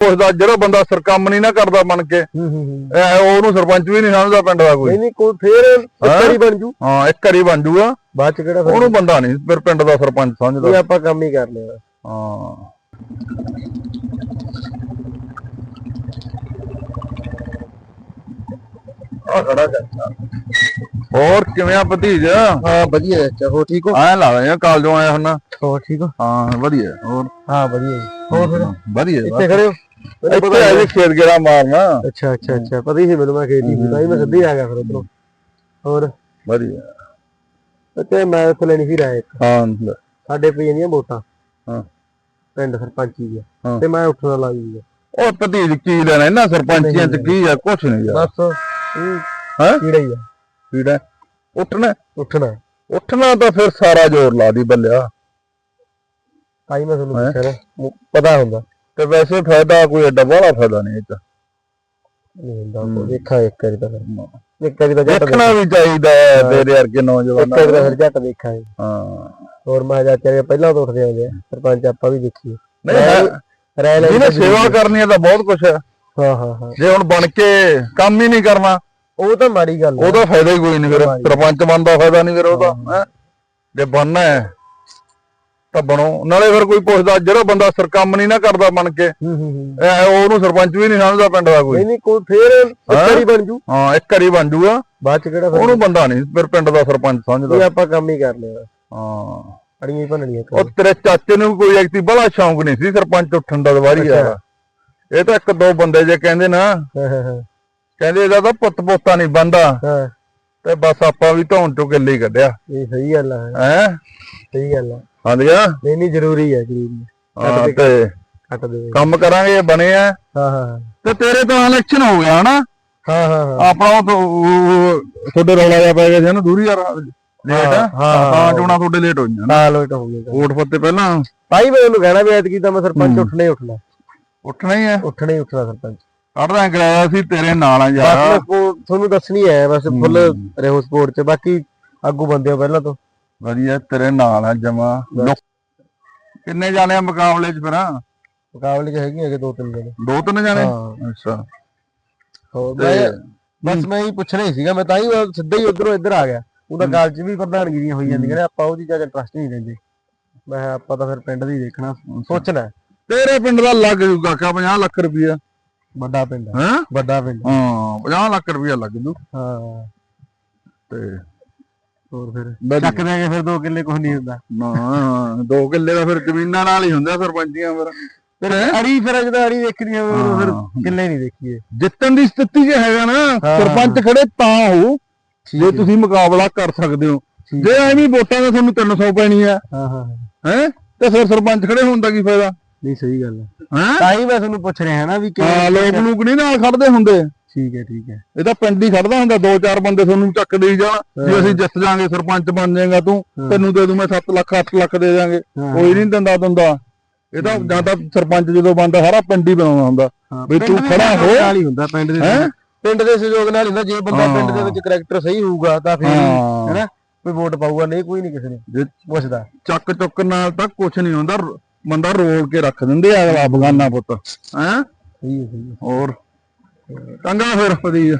ਪੁੱਛਦਾ ਜਿਹੜਾ ਬੰਦਾ ਸਰਕੰਮ ਨਹੀਂ ਨਾ ਕਰਦਾ ਬਣ ਕੇ ਹੂੰ ਹੂੰ ਹੂੰ। ਇਹ ਉਹਨੂੰ ਸਰਪੰਚ ਵੀ ਨਹੀਂ ਸਮਝਦਾ ਪਿੰਡ ਦਾ ਕੋਈ। ਨਹੀਂ ਨਹੀਂ ਕੋਈ ਫੇਰ ਇੱਕ ਹੈਂ? ਵਾਰੀ ਬਣ ਜੂ। ਹਾਂ ਇੱਕ ਵਾਰੀ ਬਣ ਜੂਗਾ। ਬਾਅਦ ਚ ਕਿਹੜਾ ਫਿਰ ਉਹਨੂੰ ਬੰਦਾ ਨਹੀਂ ਫਿਰ ਪਿੰਡ ਦਾ ਸਰਪੰਚ ਇਹ ਸਮਝਦਾ ਆਪਾਂ ਕੰਮ ਹੀ ਕਰ ਲਿਆ। ਹਾਂ। ਆ ਖੜਾ ਕਰ। ਹੋਰ ਕਿਵੇਂ ਆ ਭਤੀਜ? ਹਾਂ ਵਧੀਆ ਅੱਛਾ ਹੋ ਠੀਕ ਹੋ? ਐ ਲਾ ਰਿਹਾ ਕਾਲਜੋਂ ਆਇਆ ਹੁਣ ਹੋ ਠੀਕ ਹੋ? ਹਾਂ ਵਧੀਆ ਹੋਰ? ਹਾਂ ਵਧੀਆ ਜੀ। ਹੋਰ ਫਿਰ? ਵਧੀਆ ਇੱਥੇ ਖੜੇ ਹੋ? ਇੱਥੇ ਆ ਜੀ ਖੇਤ ਗੇੜਾ ਮਾਰਨਾ ਅੱਛਾ ਅੱਛਾ ਅੱਛਾ। ਪਤਾ ਹੀ ਸੀ ਮੈਨੂੰ ਮੈਂ ਖੇਤੀ ਸੀ ਤਾਂ ਹੀ ਮੈਂ ਸਿੱਧੇ ਆ ਗਿਆ ਫਿਰ ਉਧਰੋਂ। ਹੋਰ? ਵਧੀਆ। ਤੇ ਮੈਂ ਇੱਥੇ ਲੈਣੀ ਸੀ ਰਾਏ ਇੱਕ। ਹਾਂ ਸਾਡੇ ਪਈ ਜਾਂਦੀਆਂ ਵੋਟਾਂ ਹਾਂ। ਪਿੰਡ ਸਰਪੰਚੀ ਦੀ ਹਾਂ। ਤੇ ਮੈਂ ਉੱਠਣ ਲੱਗ ਗਈ ਉਹ ਭਤੀਜ ਕੀ ਲੈਣਾ ਇਹਨਾਂ ਸਰਪੰਚੀਆਂ ਚ ਕੀ ਆ ਕੁਛ ਨਹੀਂ ਯਾਰ ਬਸ ਹੈਂ? ਕੀੜਾ ਹੀ ਆ। ਕੀੜਾ? ਉੱਠਣਾ? ਉੱਠਣਾ। ਉੱਠਣਾ ਤਾਂ ਫਿਰ ਸਾਰਾ ਜ਼ੋਰ ਲਾ ਦੀ ਬੱਲਿਆ। ਤਾਂ ਹੀ ਮੈਂ ਤੁਹਾਨੂੰ ਹੈਂ? ਪੁੱਛਿਆ ਪਤਾ ਹੁੰਦਾ। ਤੇ ਵੈਸੇ ਫਾਇਦਾ ਕੋਈ ਏਡਾ ਬੜਾ ਫਾਇਦਾ ਨਹੀਂ ਇਹ ਚ ਨਹੀਂ ਹੁੰਦਾ ਕੋਈ। ਦੇਖਾ ਇੱਕ ਵਾਰੀ ਤਾਂ ਫਿਰ। ਇੱਕ ਵਾਰੀ ਤਾਂ ਜੱਟ ਦੇਖਣਾ ਵੀ ਚਾਹੀਦਾ ਹੈ। ਤੇਰੇ ਵਰਗੇ ਇੱਕ ਨੌਜਵਾਨਾਂ ਵਾਰੀ ਤਾਂ ਨੂੰ। ਫਿਰ ਜੱਟ ਦੇਖਾਂਗੇ ਹਾਂ। ਹੋਰ ਮੈਂ ਜਾ ਕੇ ਪਹਿਲਾਂ ਤੋਂ ਉੱਠਦੇ ਆਉਂਦੇ ਆ। ਸਰਪੰਚ ਆਪਾਂ ਵੀ ਦੇਖੀਏ। ਨਹੀਂ ਰਾਏ- ਹੈ- ਰਾਏ ਲੈ ਜਿਹਨੇ ਸੇਵਾ ਕਰਨੀ ਹੈ ਤਾਂ ਬਹੁਤ ਕੁਛ ਹੈ। ਹਾਂ ਹਾਂ ਹਾਂ। ਜੇ ਹੁਣ ਬਣ ਕੇ ਕੰਮ ਹੀ ਨਹੀਂ ਕਰਨਾ ਉਹ ਤਾਂ ਮਾੜੀ ਗੱਲ ਉਹਦਾ ਫਾਇਦਾ ਹੀ ਕੋਈ ਨਹੀਂ ਫਿਰ। ਸਰਪੰਚ ਬਣਦਾ ਫਾਇਦਾ ਨਹੀਂ ਫਿਰ ਉਹਦਾ। ਜੇ ਬਣਨਾ ਹੈ ਤਾਂ ਬਣੋ। ਨਾਲੇ ਫਿਰ ਕੋਈ ਪੁੱਛਦਾ ਜਿਹੜਾ ਬੰਦਾ ਸਰਕੰਮ ਨਹੀਂ ਨਾ ਕਰਦਾ ਬਣ ਕੇ ਹੂੰ ਹੂੰ ਹੂੰ। ਇਹ ਉਹਨੂੰ ਸਰਪੰਚ ਵੀ ਨਹੀਂ ਸਮਝਦਾ ਪਿੰਡ ਦਾ ਕੋਈ। ਨਹੀਂ ਨਹੀਂ ਕੋਈ ਫੇਰ ਇੱਕ? ਵਾਰੀ ਬਣ ਜੂ। ਹਾਂ ਇੱਕ ਵਾਰੀ ਬਣ ਜੂਗਾ। ਬਾਅਦ ਚ ਕਿਹੜਾ ਫਿਰ ਉਹਨੂੰ ਬੰਦਾ ਨਹੀਂ ਫਿਰ ਪਿੰਡ ਦਾ ਸਰਪੰਚ ਇਹ ਸਮਝਦਾ ਆਪਾਂ ਕੰਮ ਹੀ ਕਰ ਲਿਆ। ਹਾਂ। ਅੜੀਆਂ ਹੀ ਭੰਨਣੀਆਂ ਉਹ ਤੇਰੇ ਚਾਚੇ ਨੂੰ ਵੀ ਕੋਈ ਐਕਟੀ ਬੜਾ ਸ਼ੌਂਕ ਨਹੀਂ ਸੀ ਸਰਪੰਚ ਉੱਠਣ ਦਾ ਦੁਬਾਰੀ ਯਾਰ ਇਹ ਤਾਂ ਇੱਕ ਦੋ ਬੰਦੇ ਜੇ ਕਹਿੰਦੇ ਨਾ ਹਾਂ ਹਾਂ ਹਾਂ। ਕਹਿੰਦੇ ਇਹਦਾ ਤਾਂ ਪੁੱਤ ਪੋਤਾ ਨਹੀਂ ਬੰਦਾ ਹਾਂ। ਤੇ ਬਸ ਆਪਾਂ ਵੀ ਧੌਣ ਚੋਂ ਕਿੱਲੇ ਹੀ ਕੱਢਿਆ। ਇਹ ਸਹੀ ਗੱਲ ਹੈ ਹੈ? ਸਹੀ ਗੱਲ ਹੈ। ਹਾਂਦੀਆਂ ਨਹੀਂ ਨਹੀਂ ਜ਼ਰੂਰੀ ਹੈ ਜ਼ਰੂਰੀ ਹੈ। ਹਾਂ ਤੇ ਕੱਟ ਦੇ। ਕੰਮ ਕਰਾਂਗੇ ਬਣੇ ਆ। ਹਾਂ ਹਾਂ। ਤੇ ਤੇਰੇ ਤਾਂ ਇਲੈਕਸ਼ਨ ਹੋ ਗਿਆ ਹਨਾ? ਹਾਂ ਹਾਂ ਹਾਂ। ਆਪਣਾ ਉਹ ਤੁਹਾਡੇ ਰੌਲਾ ਜਿਹਾ ਪੈ ਗਿਆ ਸੀ ਨਾ ਦੂਰੀ ਯਾਰ ਲੇਟ ਹਾਂ, ਹਾਂ, ਹਾਂ। ਚੋਣਾ ਤੁਹਾਡੇ ਲੇਟ ਹੋਈਆਂ ਨਾ ਹਾਂ ਲੋਟ ਹੋ ਗਿਆ ਵੋਟ ਫੱਤੇ ਪਹਿਲਾਂ। ਭਾਈ ਮੈਂ ਉਹਨੂੰ ਕਹਿਣਾ ਵੀ ਐਤਕੀ ਤਾਂ ਮੈਂ ਸਰਪੰਚ ਹੂੰ। ਉੱਠਣਾ ਹੀ ਉੱਠਣਾ। ਉੱਠਣਾ ਹੀ ਹੈ ਉੱਠਣਾ ਹੀ ਉੱਠਣਾ ਸਰਪੰਚ। ਕੱਢਦਾ ਕਰਾਇਆ ਸੀ ਤੇਰੇ ਨਾਲ ਆ ਯਾਰ। ਤੁਹਾਨੂੰ ਦੱਸਣੀ ਹੈ ਬਸ ਫੁੱਲ ਹੂੰ। ਰਹੋ ਸਪੋਰਟ ਚ। ਬਾਕੀ ਆਗੂ ਬੰਦੇ ਹੋ ਪਹਿਲਾਂ ਤੋਂ। ਵਧੀਆ ਤੇਰੇ ਨਾਲ ਆ ਜਮਾ। ਕਿੰਨੇ ਜਾਣੇ ਆ ਮੁਕਾਬਲੇ 'ਚ ਫਿਰ? ਮੁਕਾਬਲੇ ਚ ਹੈਗੇ ਹੈਗੇ ਦੋ ਤਿੰਨ ਜਣੇ? ਦੋ ਤਿੰਨ ਜਾਣੇ? ਹਾਂ। ਅੱਛਾ। ਹੋਰ ਮੈਂ ਬਸ ਮੈਂ ਹੀ ਪੁੱਛਣਾ ਹੀ ਸੀਗਾ ਮੈਂ ਤਾਂ ਹੀ ਸਿੱਧਾ ਹੀ ਉਧਰੋਂ ਇੱਧਰ ਆ ਗਿਆ। ਉਹਦਾ ਕਾਲ ਚ ਵੀ ਪ੍ਰਧਾਨਗੀ ਦੀਆਂ ਹੋਈ ਜਾਂਦੀਆਂ ਨੇ ਆਪਾਂ ਉਹ ਚੀਜ਼ਾਂ 'ਚ ਇੰਟਰਸਟ ਨਹੀਂ ਲੈਂਦੇ ਮੈਂ ਆਪਾਂ ਤਾਂ ਫਿਰ ਪਿੰਡ ਦੀ ਦੇਖਣਾ ਸੋਚਣਾ। ਤੇਰੇ ਪਿੰਡ ਦਾ ਲੱਗ ਜੂ ਕਾਕਾ 50 ਲੱਖ ਰੁਪਇਆ। ਵੱਡਾ ਪਿੰਡ ਹੈ? ਵੱਡਾ ਪਿੰਡ। ਹਾਂ 50 ਲੱਖ ਰੁਪਇਆ ਲੱਗ ਜੂ। ਹਾਂ। ਤੇ ਹੋਰ ਫਿਰ। ਚੱਕ ਦਿਆਂਗੇ ਫਿਰ ਦੋ ਕਿੱਲੇ ਕੁਝ ਨਹੀਂ ਹੁੰਦਾ। ਨਾ ਦੋ ਕਿੱਲੇ ਦਾ ਫਿਰ ਜ਼ਮੀਨਾਂ ਨਾਲ ਹੀ ਹੁੰਦਾ ਸਰਪੰਚੀਆਂ ਫਿਰ। ਫਿਰ ਅੜੀ ਫਿਰ ਜਦੋਂ ਅੜੀ ਦੇਖਣੀ ਹੋਵੇ ਫਿਰ। ਕਿੱਲੇ ਨਹੀਂ ਦੇਖੀਏ। ਜਿੱਤਣ ਦੀ ਸਥਿਤੀ 'ਚ ਹੈਗਾ ਨਾ। ਸਰਪੰਚ ਖੜੇ ਤਾਂ ਹੋ ਜੇ ਤੁਸੀਂ ਮੁਕਾਬਲਾ ਕਰ ਸਕਦੇ ਹੋ। ਜੇ ਐਵੇਂ ਵੋਟਾਂ ਦਾ ਤੁਹਾਨੂੰ 300 ਪੈਣੀ ਆ ਹਾਂ ਹਾਂ ਹੈ। ਤੇ ਫਿਰ ਸਰਪੰਚ ਖੜੇ ਹੋਣ ਦਾ ਕੀ ਫਾਇਦਾ? ਨਹੀਂ ਸਹੀ ਗੱਲ ਹੈ। ਹੈ? ਤਾਂ ਹੀ ਮੈਂ ਤੁਹਾਨੂੰ ਪੁੱਛ ਰਿਹਾ ਨਾ ਵੀ ਹਾਂ ਲੋਕ ਲੋਕ ਨਹੀਂ ਨਾਲ ਖੜਦੇ ਹੁੰਦੇ। ਠੀਕ ਹੈ ਠੀਕ ਹੈ ਇਹ ਤਾਂ ਪਿੰਡ ਹੀ ਖੜਦਾ ਹੁੰਦਾ ਦੋ ਚਾਰ ਬੰਦੇ ਤੁਹਾਨੂੰ ਚੱਕ ਦੇਈ ਜਾਣ ਵੀ ਅਸੀਂ ਜਿੱਤ ਜਾਾਂਗੇ ਸਰਪੰਚ ਬਣ ਜਾਏਗਾ ਤੂੰ। ਤੈਨੂੰ ਦੇ ਦੂੰ ਮੈਂ 7 ਲੱਖ 8 ਲੱਖ ਦੇ ਜਾਾਂਗੇ। ਕੋਈ ਨਹੀਂ ਦਿੰਦਾ ਦਿੰਦਾ ਇਹ ਤਾਂ ਜਾਂ ਤਾਂ ਸਰਪੰਚ ਜਦੋਂ ਬਣਦਾ ਸਾਰਾ ਪਿੰਡ ਹੀ ਬਣਾਉਣਾ ਹੁੰਦਾ ਵੀ ਤੂੰ ਖੜਾ ਹੋ। ਨਾਲ ਹੀ ਹੁੰਦਾ ਪਿੰਡ ਦੇ? ਪਿੰਡ ਦੇ ਸਹਿਯੋਗ ਨਾਲ ਹੁੰਦਾ ਜੇ ਬੰਦਾ। ਪਿੰਡ ਦੇ ਵਿੱਚ ਕਰੈਕਟਰ ਸਹੀ ਹੋਊਗਾ ਤਾਂ ਫਿਰ। ਹੈਨਾ ਕੋਈ ਵੋਟ ਪਾਊਗਾ ਨਹੀਂ ਕੋਈ ਨਹੀਂ ਕਿਸੇ ਨੇ ਜੇ ਪੁੱਛਦਾ ਚੱਕ ਚੁੱਕ ਨਾਲ ਤਾਂ ਕੁਝ ਨਹੀਂ ਹੁੰਦਾ ਬੰਦਾ ਰੋਲ ਕੇ ਰੱਖ ਦਿੰਦੇ ਆ ਅਗਲਾ ਬਗਾਨਾ ਪੁੱਤ ਹੈ ਸਹੀ ਹੈ ਸਹੀ ਹੈ ਹੋਰ ਚੰਗਾ ਫਿਰ ਵਧੀਆ।